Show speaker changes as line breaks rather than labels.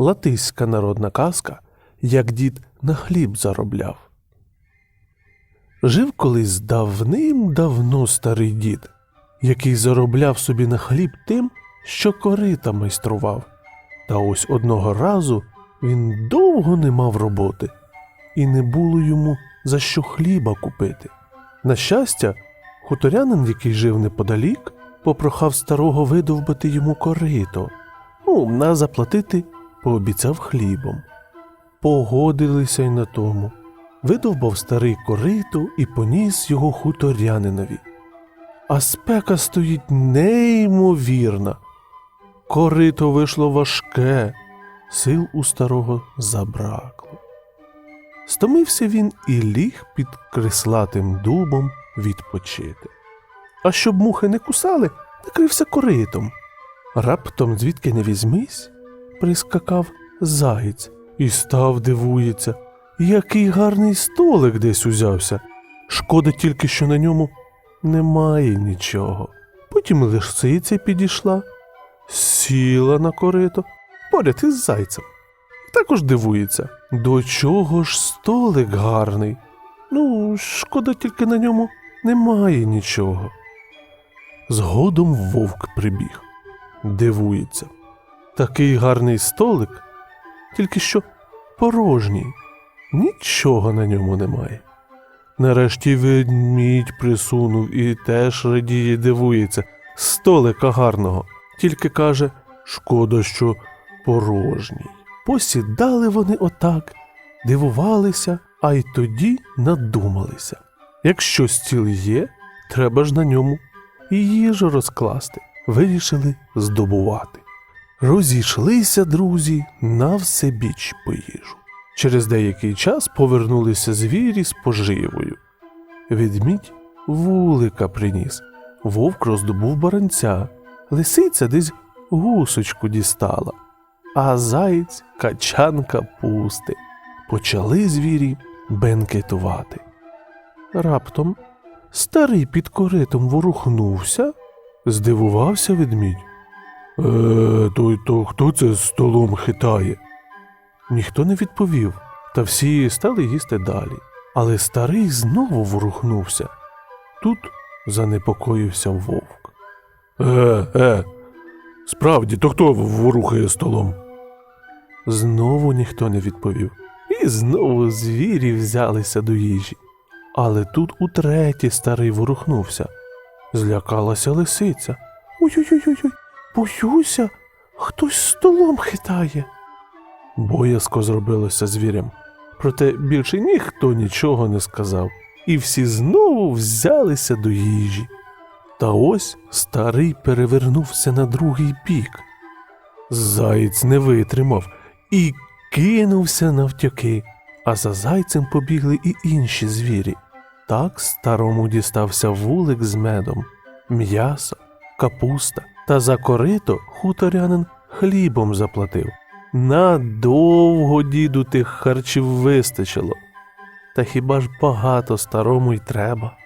латиська народна казка, як дід на хліб заробляв. Жив колись давним-давно старий дід, який заробляв собі на хліб тим, що корита майстрував. Та ось одного разу він довго не мав роботи, і не було йому за що хліба купити. На щастя, хуторянин, який жив неподалік, попрохав старого видовбати йому корито, ну, на заплатити пообіцяв хлібом. Погодилися й на тому. Видовбав старий корито і поніс його хуторянинові. А спека стоїть неймовірна. Корито вийшло важке, сил у старого забракло. Стомився він і ліг під креслатим дубом відпочити. А щоб мухи не кусали, накрився коритом. Раптом, звідки не візьмись, прискакав заєць і став дивується, який гарний столик десь узявся. Шкода тільки, що на ньому немає нічого. Потім лисиця підійшла, сіла на корито поряд із зайцем. Також дивується, до чого ж столик гарний. Ну, шкода тільки на ньому немає нічого. Згодом вовк прибіг, дивується. Такий гарний столик, тільки що порожній, нічого на ньому немає. Нарешті ведмідь присунув і теж радіє дивується. Столика гарного, тільки каже, шкода, що порожній. Посідали вони отак, дивувалися, а й тоді надумалися. Якщо стіл є, треба ж на ньому і їжу розкласти. Вирішили здобувати. Розійшлися друзі на всебіч по їжу. Через деякий час повернулися звірі з поживою. Ведмідь вулика приніс, вовк роздобув баранця, лисиця десь гусочку дістала, а заєць качан капусти. Почали звірі бенкетувати. Раптом старий під коритом ворухнувся, здивувався ведмідь. Е, то, то хто це столом хитає? Ніхто не відповів, та всі стали їсти далі. Але старий знову ворухнувся. Тут занепокоївся вовк. Е, е, справді, то хто ворухає столом? Знову ніхто не відповів. І знову звірі взялися до їжі. Але тут утретє старий ворухнувся. Злякалася лисиця. Ой-ой-ой, боюся, хтось столом хитає. Боязко зробилося звірям. Проте більше ніхто нічого не сказав, і всі знову взялися до їжі. Та ось старий перевернувся на другий бік. Заєць не витримав і кинувся навтяки, а за зайцем побігли і інші звірі. Так старому дістався вулик з медом, м'ясо, капуста, та за корито хуторянин хлібом заплатив. Надовго діду тих харчів вистачило. Та хіба ж багато старому й треба?